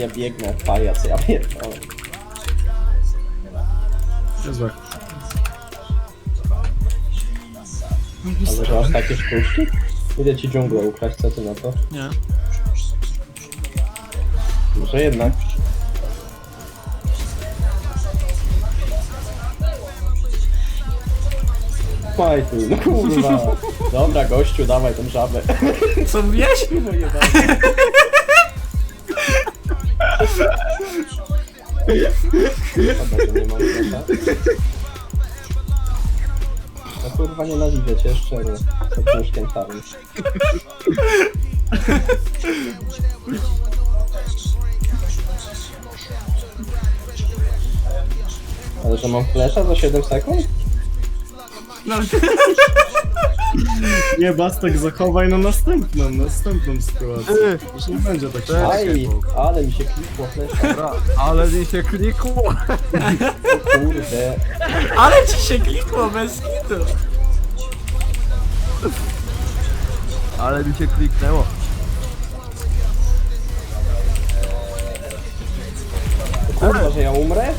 Ja biegnę jak pajac, ja pierdolę. Niezłe. Ale że aż takie sztuczki? Idę ci dżunglę ukraść, co ty na to? Nie. Może jednak. Fajtu, no kurwa. Dobra, gościu, dawaj tą żabę. Co mówiłeś? No jebany. Szkoda, że nie mam grosza. No kurwa nienawidzę cię szczerze. Pod łóżkiem samym. Ale że mam flesza za 7 sekund? No, Nie, Bastek, zachowaj na następną, następną sytuację. Już nie będzie tak Aj, ale mi się klikło flesza. Dobra, ale mi się klikło. O kurde. ale ci się klikło bez kitu. Ale mi się kliknęło. Kurwa, że ja umrę?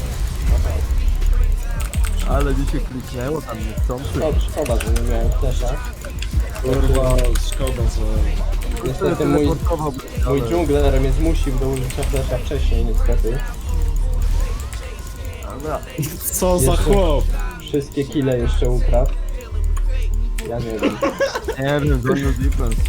Ale mi się kliknęło tam niechcący. Szkoda, szkoda że nie miałem flesza. Kurwa, szkoda, że... Niestety mój, mój dżungler mnie zmusił do użycia flesza wcześniej, niestety. Dobra. Co za chłop? Wszystkie kile jeszcze ukradł. Ja nie wiem. Nie wiem, dzwonił defense.